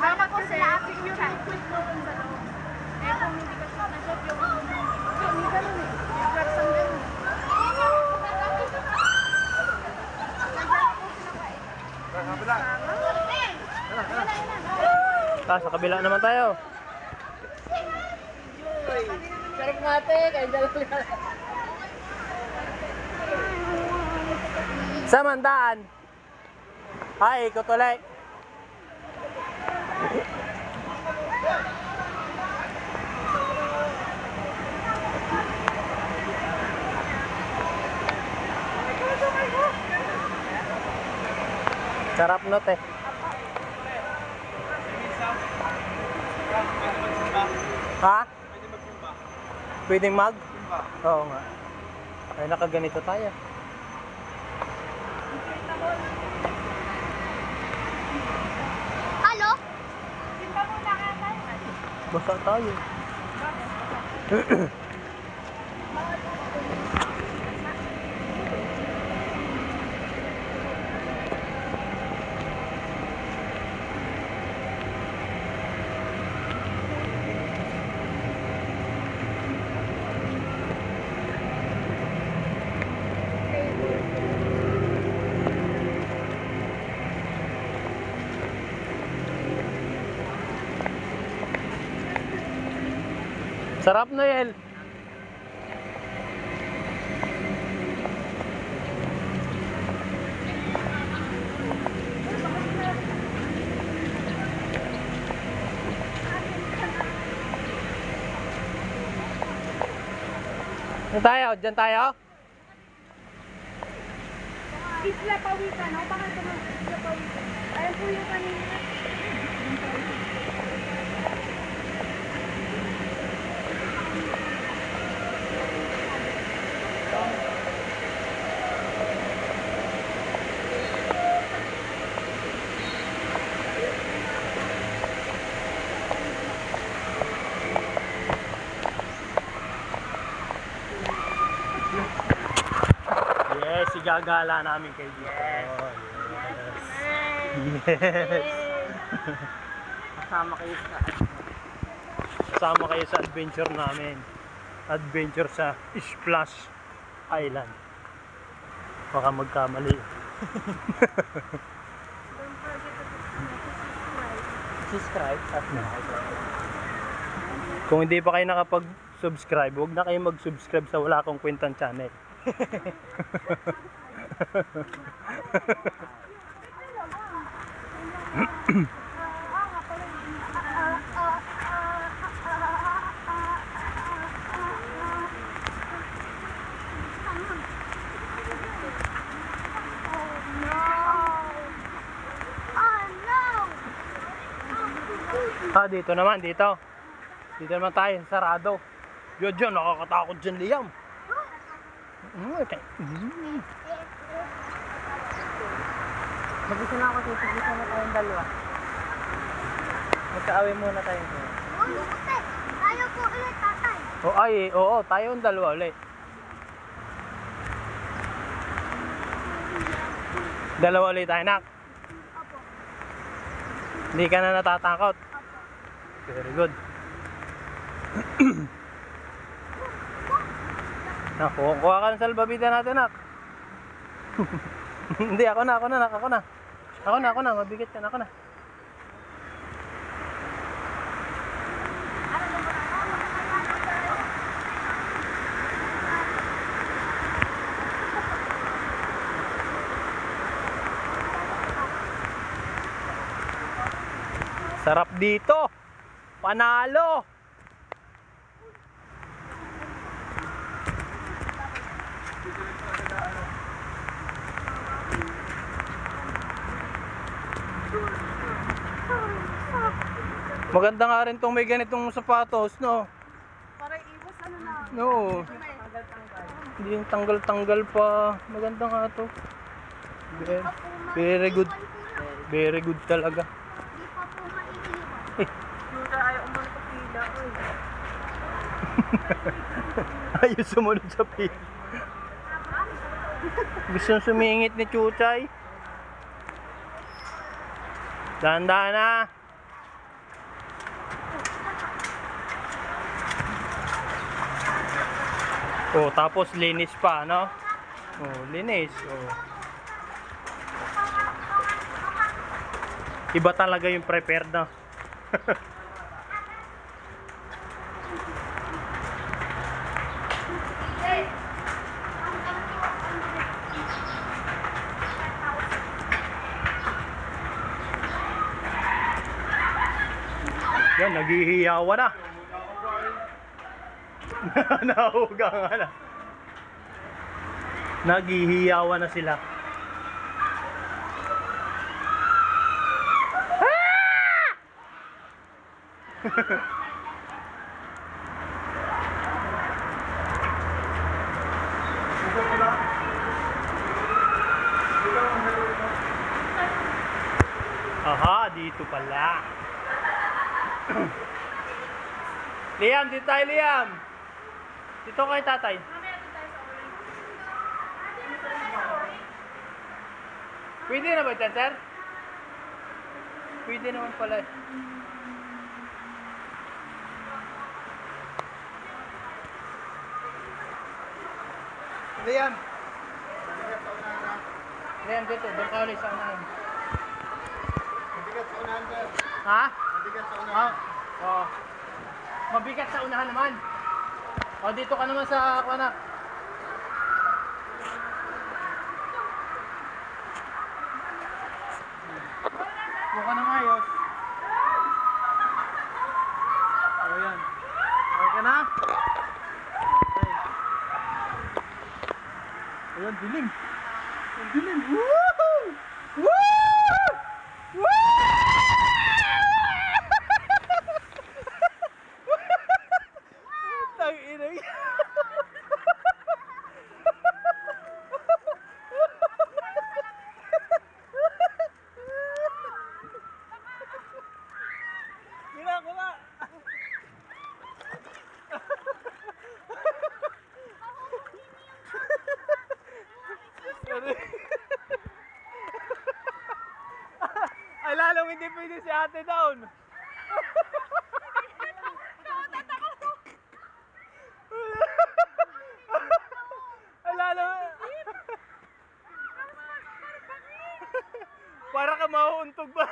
Mama ko sir, yung liquid mo sa. Eh kung hindi na-shot yung yung ganun eh. Yung flex ang ganun. Ta, sa kabila naman tayo. Sarap nga te, kaya dalawa Samandaan. Ay, ikot ulit. Sarap no, te. Ha? Pwedeng mag? Oo nga. Ay, nakaganito tayo. Halo? Simpa muna ka tayo. Basa tayo. Sarap Noel. Diyan tayo, diyan tayo. Isla Pawikan. Ako baka ito ng Isla Pawikan. Ayan po yung kanina. Yes, igagala namin kay dito. Yes. Yes. Kasama kayo sa Kasama kayo sa adventure namin. Adventure sa Splash Island. Baka magkamali. subscribe at Kung hindi pa kayo nakapag-subscribe, huwag na kayo mag-subscribe sa wala akong kwentang channel. Ah, dito naman, dito. Dito naman tayo, sarado. Yun dyan, nakakatakot dyan, Liam. Mm, okay. Mm. Mag-isa na ako. Mag-isa na tayong dalawa. Magkaaway muna tayo. Tayo po ulit, tatay. Oh, ay, oo, tayo ang dalawa ulit. Dalawa ulit tayo, nak. Opo. Hindi ka na natatakot. Very good. Naku, kuha ka ng salbabida natin, nak. Hindi, ako na, ako na, nak, ako na. Ako na, ako na, mabigat ka na, ako na. Sarap dito. Panalo. Maganda nga rin tong may ganitong sapatos, no? Para iwas ano na. No. Hindi yung tanggal-tanggal pa. Maganda nga to. Very, very good. Very good talaga. Di pa po maiiwan. Yuta ayaw umano sa pila. Uy. Ayos sumunod sa pin. Gusto sumingit ni Chuchay. Dahan-dahan na. Oh, tapos linis pa, no? Oh, linis. Oh. Iba talaga yung prepared na. Yan, naghihiyawa na. Nahuga nga na. Naghihiyawa na sila. Aha, dito pala. Liam, dito tayo, Liam. Dito kay tatay. Pwede na ba ito, sir? Pwede naman pala. eh. Liam. Liam, dito. Doon ka ulit sa unahan. Mabigat sa unahan, sir. Ha? Mabigat sa Ah, unahan. oo. Mabigat sa unahan naman. O, dito ka naman sa kanak. Buka na ayos. O, yan. Okay ka na? Okay. Ayan, dilim. Ang dilim. Woo! Woo! Tang ina yan. Gina ko na. Ay, lalong hindi pwede si ate down. Ay, lalong... Para ka mauuntog ba?